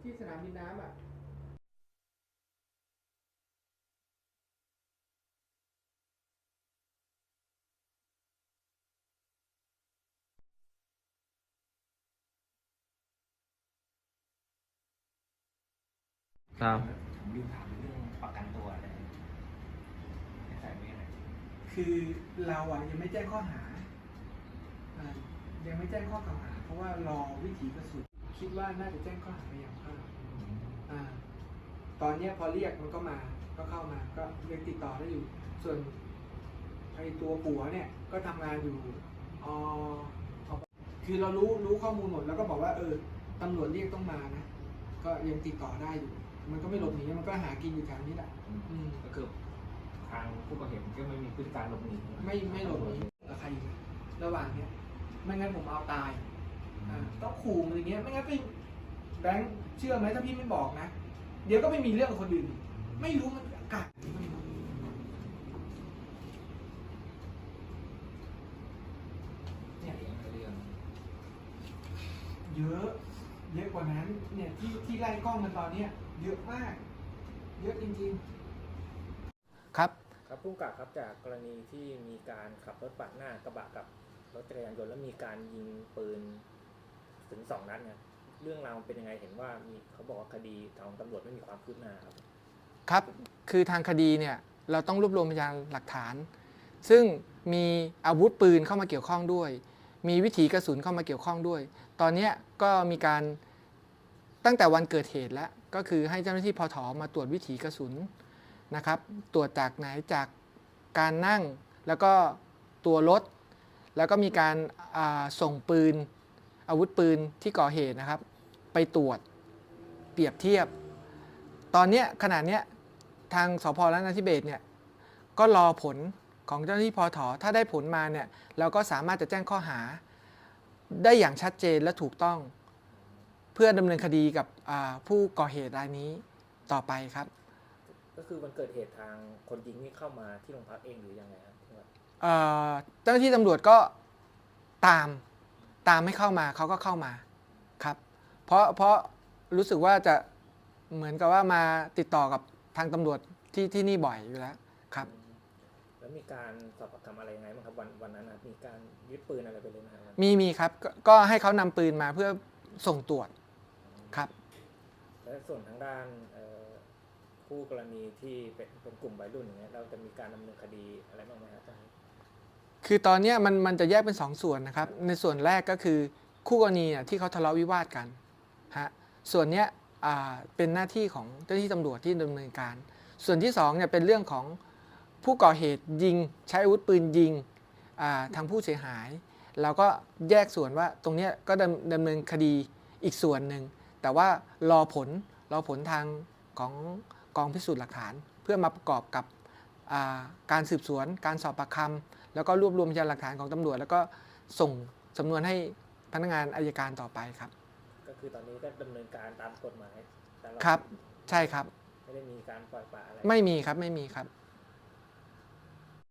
ที่สนามบินน้ำอะครับผมลืมถามเรื่องประกันตัวอะไรไม่ใส่ไม่อะไรคือเราอะยังไม่แจ้งข้อหาอ่า ยังไม่แจ้งข้อกล่าวหา เพราะว่ารอวิถีกระสุนคิดว่าน่าจะแจ้งข้อหาพยายามฆ่าอ่า ตอนเนี้ยพอเรียกมันก็มา ก็เข้ามา ก็ยังติดต่อได้อยู่ ส่วนไอตัวผัวเนี่ยก็ทำงานอยู่ออคือเรารู้รู้ข้อมูลหมดแล้วก็บอกว่าเออตำรวจเรียกต้องมานะ ก็ยังติดต่อได้อยู่ มันก็ไม่หลบหนีมันก็หากินอยู่แถวนี้แหละอืม ก็คือทางผู้ก่อเหตุก็ไม่มีพฤติการหลบหนี ไม่ไม่หลบหนีกับใครอยู่นะระหว่างเนี้ย ไม่งั้นผมเอาตายอ่าต้องขู่มันอย่างเงี้ยไม่งั้นพี่แบงค์เชื่อไหมถ้าพี่ไม่บอกนะ เดี๋ยวก็ไม่มีเรื่องกับคนอื่นอีกไม่รู้มันอากาศไม่รู้เนี่ยเองเรื่องเยอะเยอะกว่านั้นเนี่ยที่ที่ไล่กล้องกันตอนเนี้ยเยอะมาก เยอะจริงๆ ครับ ครับผู้กำกับครับจากกรณีที่มีการขับรถปาดหน้ากระบะกับ รถจักรยานยนต์แล้วมีการยิงปืนถึงสองนัดเนี่ยเรื่องราวมันเป็นยังไงเห็นว่ามีเขาบอกว่าคดีทางตำรวจไม่มีความคืบหน้าครับ ครับ คือทางคดีเนี่ยเราต้องรวบรวมพยานหลักฐาน ซึ่งมีอาวุธปืนเข้ามาเกี่ยวข้องด้วย มีวิถีกระสุนเข้ามาเกี่ยวข้องด้วย ตอนนี้ก็มีการตั้งแต่วันเกิดเหตุแล้ว ก็คือให้เจ้าหน้าที่พอถอมาตรวจวิถีกระสุนนะครับ ตรวจจากไหนจากการนั่ง แล้วก็ตัวรถ แล้วก็มีการาส่งปืนอาวุธปืนที่ก่อเหตุนะครับ ไปตรวจเปรียบเทียบ ตอนนี้ขณะเนี้ยทางสพรัตนทิเบศเนี่ยก็รอผลของเจ้าหน้าที่พอถอถ้าได้ผลมาเนี่ยเราก็สามารถจะแจ้งข้อหาได้อย่างชัดเจนและถูกต้อง เพื่อดำเนินคดีกับผู้ก่อเหตุรายนี้ต่อไปครับ ก็คือวันเกิดเหตุทางคนยิงนี่เข้ามาที่โรงพักเองหรือยังไงครับ เอ่อเจ้าหน้าที่ตำรวจก็ตามตามให้เข้ามาเขาก็เข้ามาครับเพราะเพราะรู้สึกว่าจะเหมือนกับว่ามาติดต่อกับทางตำรวจที่ที่นี่บ่อยอยู่แล้วครับแล้วมีการสอบปากคำอะไรยังไงบ้างครับวันวันนั้นนะมีการยึดปืนอะไรไปเลยไหมครับมีมีครับกก็ให้เขานำปืนมาเพื่อส่งตรวจครับ และส่วนทางด้านเอ่อผู้กรณีที่เป็นเป็นกลุ่มวัยรุ่นอย่างเงี้ยเราจะมีการดำเนินคดีอะไรบ้างไหมครับตอนนี้ คือตอนนี้มันมันจะแยกเป็นสองส่วนนะครับ ในส่วนแรกก็คือคู่กรณีที่เขาทะเลาะวิวาทกันฮะส่วนนี้เป็นหน้าที่ของเจ้าหน้าที่ตำรวจที่ดำเนินการ ส่วนที่สองเนี่ยเป็นเรื่องของผู้ก่อเหตุยิงใช้อาวุธปืนยิงทางผู้เสียหาย เราก็แยกส่วนว่าตรงนี้ก็ดำดำเนินคดีอีกส่วนหนึ่ง แต่ว่ารอผลรอผลทางของกองพิสูจน์หลักฐาน เพื่อมาประกอบกับการสืบสวน การสอบปากคำ แล้วก็รวบรวมพยานหลักฐานของตำรวจ แล้วก็ส่งสำนวนให้พนักงานอายการต่อไปครับ ก็คือตอนนี้ก็ดำเนินการตามกฎหมายตลอดครับ ใช่ครับ ไม่ได้มีการปล่อยปละอะไรไม่มีครับไม่มีครับ